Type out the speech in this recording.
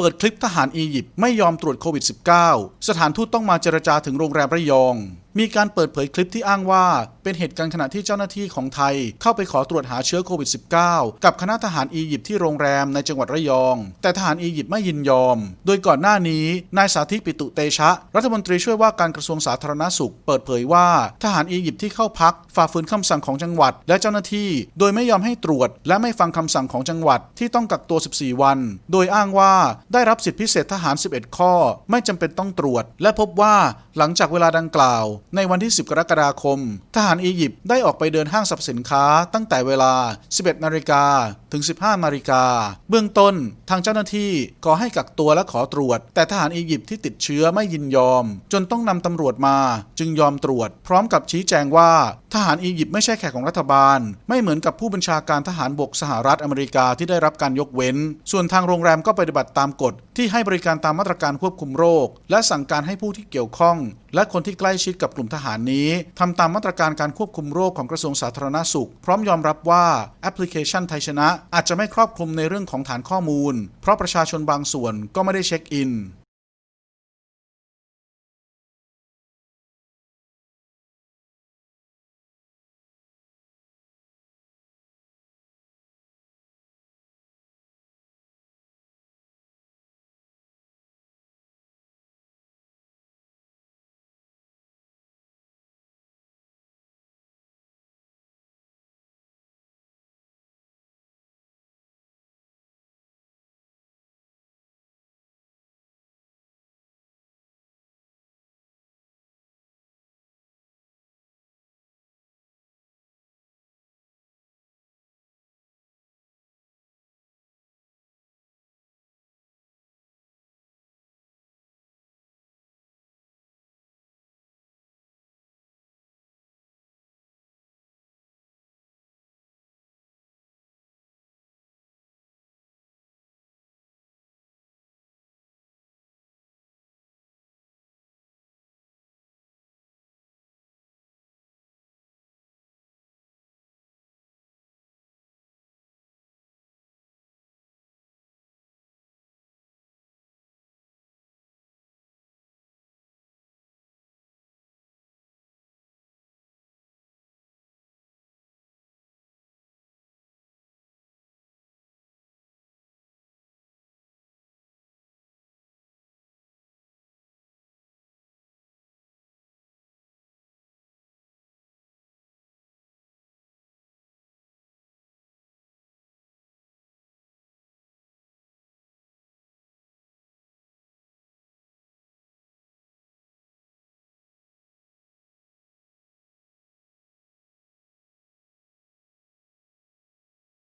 เปิดคลิปทหารอียิปต์ไม่ยอมตรวจโควิด -19 สถานทูตต้องมาเจรจาถึงโรงแรมระยอง มีการเปิดเผยคลิปที่อ้างว่า เป็นเหตุการณ์ขณะที่เจ้าหน้าที่ของไทย เข้าไปขอตรวจหาเชื้อโควิด -19 กับคณะทหารอียิปต์ที่โรงแรมในจังหวัดระยอง แต่ทหารอียิปต์ไม่ยินยอม โดยก่อนหน้านี้นายสาธิตปิตุเตชะ รัฐมนตรีช่วยว่าการกระทรวงสาธารณสุข เปิดเผยว่าทหารอียิปต์ที่เข้าพักฝ่าฝืนคำสั่งของจังหวัด และเจ้าหน้าที่ โดยไม่ยอมให้ตรวจ และไม่ฟังคำสั่งของจังหวัดที่ต้องกักตัว 14 วัน โดยอ้างว่าได้รับสิทธิพิเศษทหาร 11 ข้อ ไม่จำเป็นต้องตรวจ และพบว่าหลังจากเวลาดังกล่าว ในวันที่ 10 กรกฎาคม ทหารอียิปต์ได้ออกไปเดินห้างสรรพสินค้าตั้งแต่เวลา 11 นาฬิกาถึง 15นาฬิกา เบื้องต้นทางเจ้าหน้าที่ขอให้กักตัวและขอตรวจ แต่ทหารอียิปต์ที่ติดเชื้อไม่ยินยอม จนต้องนำตำรวจมา จึงยอมตรวจ พร้อมกับชี้แจงว่า ทหารอียิปต์ไม่ใช่แขกของรัฐบาล ไม่เหมือนกับผู้บัญชาการทหารบกสหรัฐอเมริกาที่ได้รับการยกเว้น ส่วนทางโรงแรมก็ปฏิบัติตามกฎ ที่ให้บริการตามมาตรการควบคุมโรค และสั่งการให้ผู้ที่เกี่ยวข้อง และคนที่ใกล้ชิดกับกลุ่มทหารนี้ทำตามมาตรการการควบคุมโรคของกระทรวงสาธารณสุข พร้อมยอมรับว่าแอปพลิเคชันไทยชนะ อาจจะไม่ครอบคลุมในเรื่องของฐานข้อมูล เพราะประชาชนบางส่วนก็ไม่ได้เช็คอิน